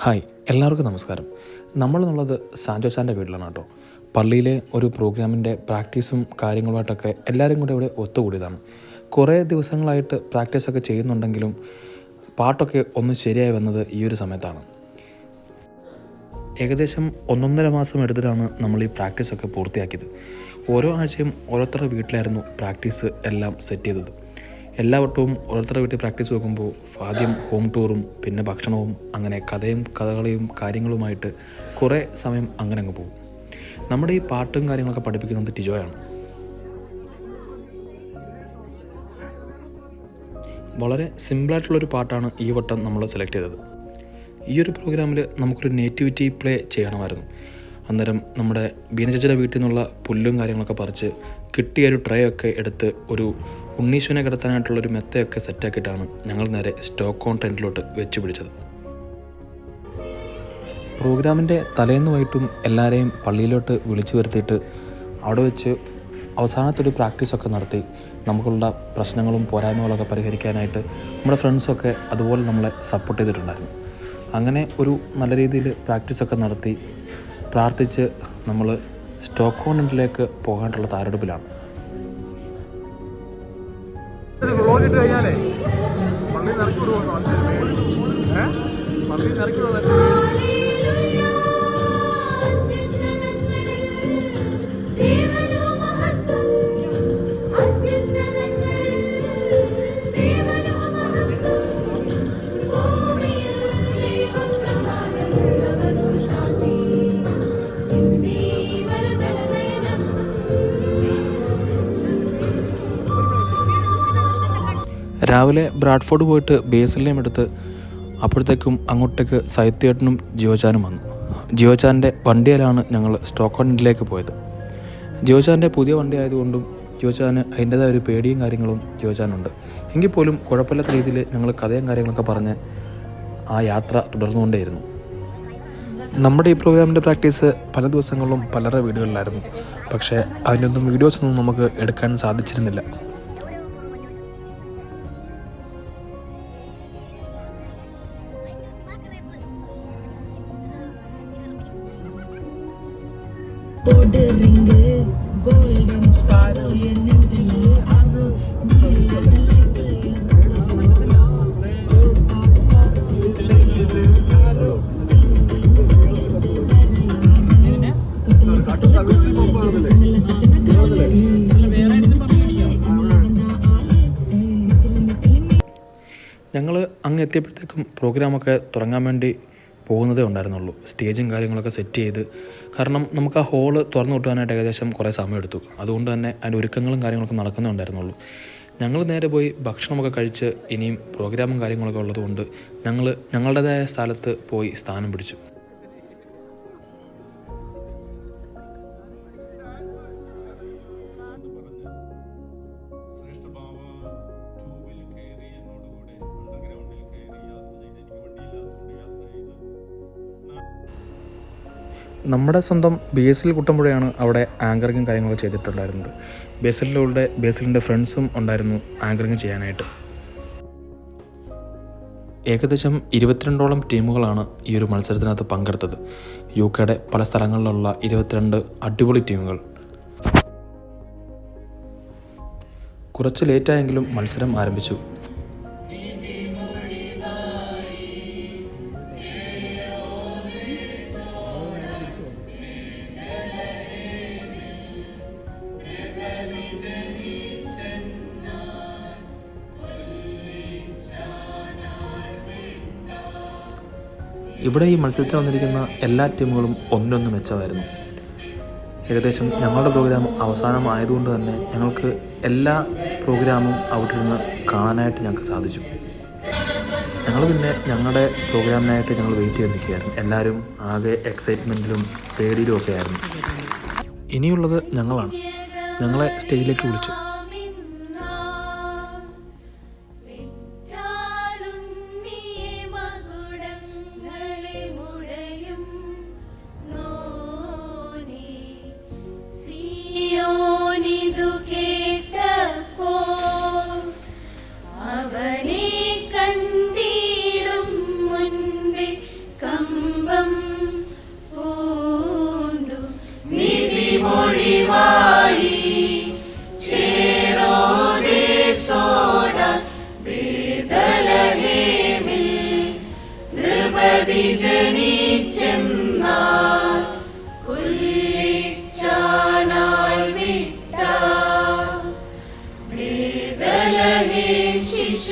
Hi എല്ലാവർക്കും നമസ്കാരം. നമ്മളെന്നുള്ളത് Sancho ചാന്റെ വീട്ടിലാണ് കേട്ടോ. പള്ളിയിലെ ഒരു പ്രോഗ്രാമിന്റെ പ്രാക്ടീസും കാര്യങ്ങളുമായിട്ടൊക്കെ എല്ലാവരും കൂടെ ഇവിടെ ഒത്തുകൂടിയതാണ്. കുറേ ദിവസങ്ങളായിട്ട് പ്രാക്ടീസൊക്കെ ചെയ്യുന്നുണ്ടെങ്കിലും പാട്ടൊക്കെ ഒന്ന് ശരിയായി വന്നത് ഈ ഒരു സമയത്താണ്. ഏകദേശം ഒന്നൊന്നര മാസം എടുത്തിട്ടാണ് നമ്മൾ ഈ പ്രാക്ടീസൊക്കെ പൂർത്തിയാക്കിയത്. ഓരോ ആഴ്ചയും ഓരോരുത്തരുടെ വീട്ടിലായിരുന്നു പ്രാക്ടീസ് എല്ലാം സെറ്റ് ചെയ്തത്. എല്ലാ വട്ടവും ഓരോരുത്തരുടെ വീട്ടിൽ പ്രാക്ടീസ് വെക്കുമ്പോൾ ആദ്യം ഹോം ടൂറും പിന്നെ ഭക്ഷണവും അങ്ങനെ കഥയും കഥകളിയും കാര്യങ്ങളുമായിട്ട് കുറേ സമയം അങ്ങനെ അങ്ങ് പോകും. നമ്മുടെ ഈ പാട്ടും കാര്യങ്ങളൊക്കെ പഠിപ്പിക്കുന്നത് ടിജോയാണ്. വളരെ സിമ്പിളായിട്ടുള്ളൊരു പാട്ടാണ് ഈ വട്ടം നമ്മൾ സെലക്ട് ചെയ്തത്. ഈ ഒരു പ്രോഗ്രാമിൽ നമുക്കൊരു നേറ്റിവിറ്റി പ്ലേ ചെയ്യണമായിരുന്നു. അന്നേരം നമ്മുടെ ബീനചേച്ചിയുടെ വീട്ടിൽ നിന്നുള്ള പുല്ലും കാര്യങ്ങളൊക്കെ പറിച്ച് കിട്ടിയ ഒരു ട്രേ ഒക്കെ എടുത്ത് ഒരു ഉണ്ണീശ്വനെ കിടത്താനായിട്ടുള്ളൊരു മെത്തയൊക്കെ സെറ്റാക്കിയിട്ടാണ് ഞങ്ങൾ നേരെ സ്റ്റോക്ക് ഓൺ വെച്ച് പിടിച്ചത്. പ്രോഗ്രാമിന്റെ തലേന്ന് വൈകിട്ടും എല്ലാവരെയും പള്ളിയിലോട്ട് വിളിച്ചു വരുത്തിയിട്ട് അവിടെ വെച്ച് അവസാനത്തൊരു പ്രാക്ടീസൊക്കെ നടത്തി നമുക്കുള്ള പ്രശ്നങ്ങളും പോരായ്മകളൊക്കെ പരിഹരിക്കാനായിട്ട് നമ്മുടെ ഫ്രണ്ട്സൊക്കെ അതുപോലെ നമ്മളെ സപ്പോർട്ട് ചെയ്തിട്ടുണ്ടായിരുന്നു. അങ്ങനെ ഒരു നല്ല രീതിയിൽ പ്രാക്ടീസൊക്കെ നടത്തി പ്രാർത്ഥിച്ച് നമ്മൾ സ്റ്റോക്ക് കോണ്ടിലേക്ക് പോകാനുള്ള തയ്യാറെടുപ്പിലാണ് വ്ളോഗിട്ട് കഴിഞ്ഞാലേ പള്ളി നിറക്കി വിടുമെന്നോ ഏഹ് പള്ളി നിറക്കി വിടുമെന്നോ രാവിലെ ബ്രാഡ്ഫോർഡ് പോയിട്ട് ബേസിലെയും എടുത്ത് അപ്പോഴത്തേക്കും അങ്ങോട്ടേക്ക് സൈത്യേട്ടനും ജിയോചാനും വന്നു. ജിയോചാന്റെ വണ്ടിയിലാണ് ഞങ്ങൾ സ്റ്റോക്ക്ഹോണ്ടിലേക്ക് പോയത്. ജിയോചാന്റെ പുതിയ വണ്ടി ആയതുകൊണ്ടും ജിയോചാന് അതിന്റെതായ ഒരു പേടിയും കാര്യങ്ങളും ജിയോചാനുണ്ട്. എങ്കിൽ പോലും കുഴപ്പമില്ലാത്ത രീതിയിൽ ഞങ്ങൾ കഥയും കാര്യങ്ങളൊക്കെ പറഞ്ഞ് ആ യാത്ര തുടർന്നുകൊണ്ടേയിരുന്നു. നമ്മുടെ ഈ പ്രോഗ്രാമിന്റെ പ്രാക്ടീസ് പല ദിവസങ്ങളിലും പലരുടെ വീടുകളിലായിരുന്നു. പക്ഷേ അതിന്റെ ഒന്നും വീഡിയോസ് ഒന്നും നമുക്ക് എടുക്കാൻ സാധിച്ചിരുന്നില്ല. போடு ரிங்கு கோல்டன் ஸ்பாரோ என் நெஞ்சில் ஆரோ நீ இல்லாத லைஃப் ഞങ്ങൾ അങ്ങ് എത്തിയപ്പോഴത്തേക്കും പ്രോഗ്രാമൊക്കെ തുടങ്ങാൻ വേണ്ടി പോകുന്നതേ ഉണ്ടായിരുന്നുള്ളൂ സ്റ്റേജും കാര്യങ്ങളൊക്കെ സെറ്റ് ചെയ്ത് കാരണം നമുക്ക് ആ ഹോൾ തുറന്നു കിട്ടുവാനായിട്ട് ഏകദേശം കുറേ സമയമെടുത്തു അതുകൊണ്ട് തന്നെ അതിന്റെ ഒരുക്കങ്ങളും കാര്യങ്ങളൊക്കെ നടക്കുന്നേ ഉണ്ടായിരുന്നുള്ളൂ. ഞങ്ങൾ നേരെ പോയി ഭക്ഷണമൊക്കെ കഴിച്ച് ഇനിയും പ്രോഗ്രാമും കാര്യങ്ങളൊക്കെ ഉള്ളതുകൊണ്ട് ഞങ്ങൾ ഞങ്ങളുടേതായ സ്ഥലത്ത് പോയി സ്ഥാനം പിടിച്ചു. നമ്മുടെ സ്വന്തം ബേസിൽ കുട്ടമ്പുഴയാണ് അവിടെ ആങ്കറിങ്ങും കാര്യങ്ങളൊക്കെ ചെയ്തിട്ടുണ്ടായിരുന്നത്. ബേസിലിലൂടെ ബേസിലിന്റെ ഫ്രണ്ട്സും ഉണ്ടായിരുന്നു ആങ്കറിങ് ചെയ്യാനായിട്ട്. ഏകദേശം ഇരുപത്തിരണ്ടോളം ടീമുകളാണ് ഈ ഒരു മത്സരത്തിനകത്ത് പങ്കെടുത്തത്. യു കെയുടെ പല സ്ഥലങ്ങളിലുള്ള ഇരുപത്തിരണ്ട് അടിപൊളി ടീമുകൾ. കുറച്ച് ലേറ്റായെങ്കിലും മത്സരം ആരംഭിച്ചു. ഇവിടെ ഈ മത്സരത്തിൽ വന്നിരിക്കുന്ന എല്ലാ ടീമുകളും ഒന്നിനൊന്ന് മെച്ചമായിരുന്നു. ഏകദേശം ഞങ്ങളുടെ പ്രോഗ്രാം അവസാനമായതുകൊണ്ട് തന്നെ ഞങ്ങൾക്ക് എല്ലാ പ്രോഗ്രാമും അവിടെ നിന്ന് കാണാനായിട്ട് ഞങ്ങൾക്ക് സാധിച്ചു. ഞങ്ങൾ പിന്നെ ഞങ്ങളുടെ പ്രോഗ്രാമിനായിട്ട് ഞങ്ങൾ വെയിറ്റ് ചെയ്ത് നിൽക്കുകയായിരുന്നു എല്ലാവരും ആകെ എക്സൈറ്റ്മെന്റിലും പേടിയിലും ഒക്കെ ആയിരുന്നു ഇനിയുള്ളത് ഞങ്ങളാണ്. ഞങ്ങളെ സ്റ്റേജിലേക്ക് വിളിച്ചു.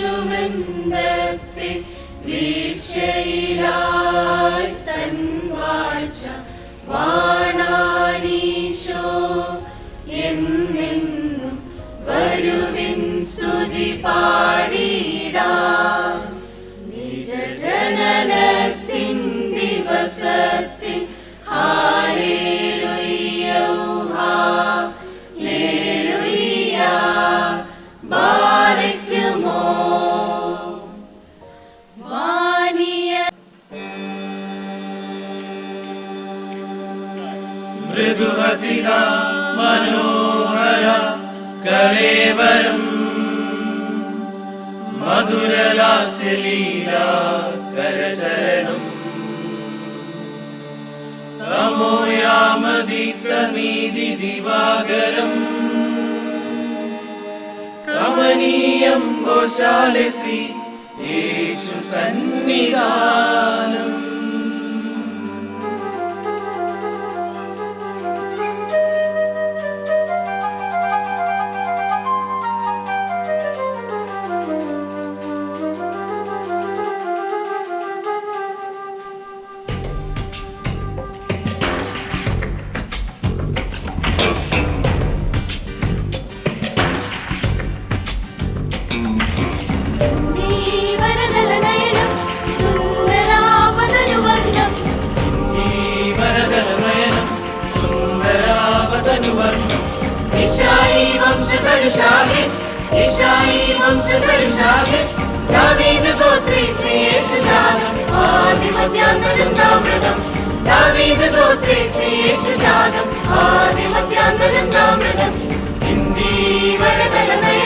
യേശുവൃന്ദത്തെ വീഴ്ചയിലായി തൻ വാഴ്ച വാണാനീശോ എന്നെന്നും വരുവിൻ സ്തുതി പാ മധുരലാസ്യലീലാകരചരണം തമോയാമദീപ്തനീതി ദിവാകരം. കമനീയം ഗോശാലസി യേശു സന്നിധാനം. വംശധരു ഷാഹി ഇഷായി വംശധരു ഷാഹി ദാവീദ് ഗോത്രി ശ്രീയേശുദാനം ആദി മധ്യാന്തരം നാമൃതം. ദാവീദ് ഗോത്രി ശ്രീയേശുദാനം ആദി മധ്യാന്തരം നാമൃതം. ഹിന്ദി വരതല നയ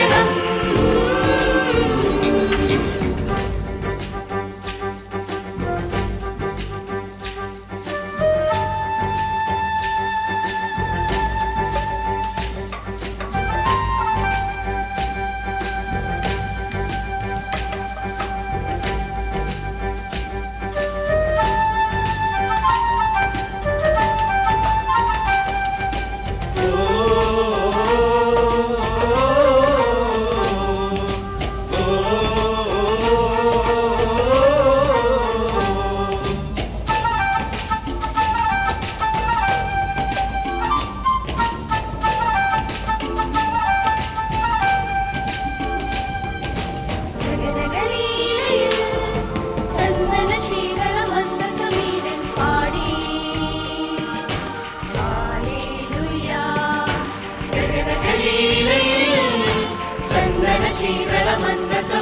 మందస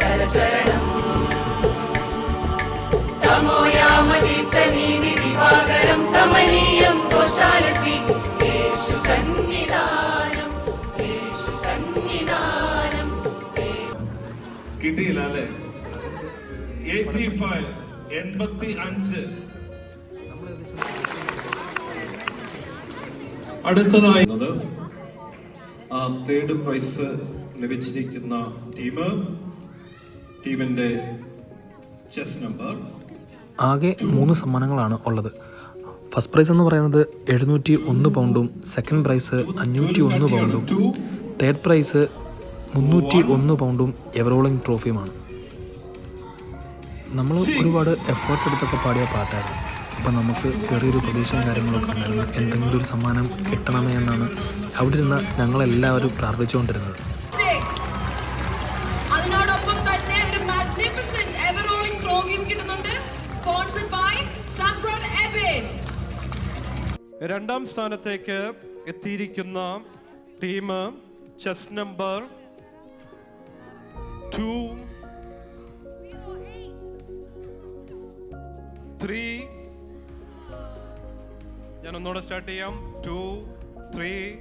കരചരണം. തമോയാമദീപ്തനീതി ദിവാകരം കമനീയം ഘോഷാലസി േഷു സന്നിധാനം േഷു സന്നിധാനം. കിട്ടിയില്ല അല്ലേ? എയ്റ്റി ഫൈവ് എൺപത്തി അഞ്ച് അടുത്തതായി തേർഡ് പ്രൈസ് ലഭിച്ചിരിക്കുന്ന ടീം ടീമിന്റെ ചെസ് നമ്പർ ആകെ മൂന്ന് സമ്മാനങ്ങളാണ് ഉള്ളത്. ഫസ്റ്റ് പ്രൈസ് എന്ന് പറയുന്നത് എഴുന്നൂറ്റി ഒന്ന് പൗണ്ടും സെക്കൻഡ് പ്രൈസ് അഞ്ഞൂറ്റി ഒന്ന് പൗണ്ടും തേർഡ് പ്രൈസ് മുന്നൂറ്റി ഒന്ന് പൗണ്ടും എവറോളിംഗ് ട്രോഫിയുമാണ് നമ്മൾ ഒരുപാട് എഫേർട്ട് എടുത്തൊക്കെ പാടിയ പാട്ടായിരുന്നു അപ്പം നമുക്ക് ചെറിയൊരു പ്രതീക്ഷയും കാര്യങ്ങളൊക്കെ ഉണ്ടായിരുന്നു. എന്തെങ്കിലും ഒരു സമ്മാനം കിട്ടണമേ എന്നാണ് അവിടെ ഇരുന്ന് ഞങ്ങളെല്ലാവരും പ്രാർത്ഥിച്ചുകൊണ്ടിരുന്നത്. രണ്ടാം സ്ഥാനത്തേക്ക് എത്തിയിരിക്കുന്ന team chess number two. Three. ഞാൻ ഒന്നുകൂടെ സ്റ്റാർട്ട് ചെയ്യാം. Two three.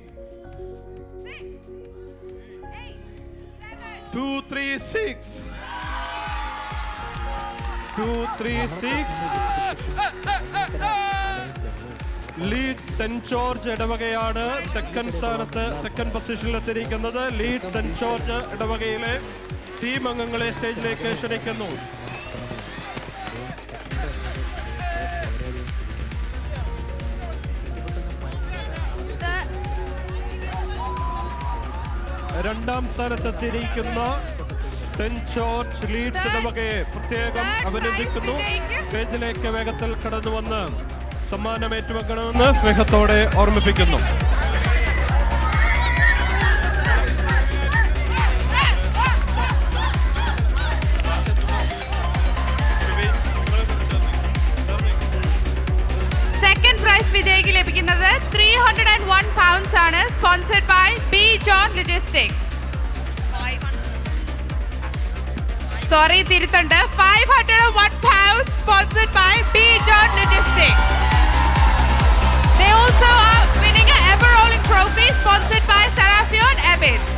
Two three six. Two three six. Lead saint George ഇടവകയാണ് സെക്കൻഡ് സ്ഥാനത്ത് സെക്കൻഡ് പൊസിഷനിൽ എത്തിയിരിക്കുന്നത്. ലീഡ് സെന്റ് ജോർജ് ഇടവകയിലെ ടീം അംഗങ്ങളെ സ്റ്റേജിലേക്ക് ക്ഷണിക്കുന്നു. രണ്ടാം സ്ഥാനത്തെത്തിയിരിക്കുന്ന സെന്റ് ജോർജ് ലീഡ്സ് ഇടവകയെ പ്രത്യേകം അഭിനന്ദിക്കുന്നു. സ്റ്റേജിലേക്ക് വേഗത്തിൽ കടന്നു വന്ന് സമ്മാനം ഏറ്റുവെക്കണമെന്ന് സ്നേഹത്തോടെ ഓർമ്മിപ്പിക്കുന്നു. സെക്കൻഡ് പ്രൈസ് വിജയിക്ക് ലഭിക്കുന്നത് three hundred and one pounds ആണ് sponsored by B John logistics sorry തിരുത്തുണ്ട്. Five hundred one pounds sponsored by B John logistics They also are winning an ever rolling trophy sponsored by Serafion Abbott.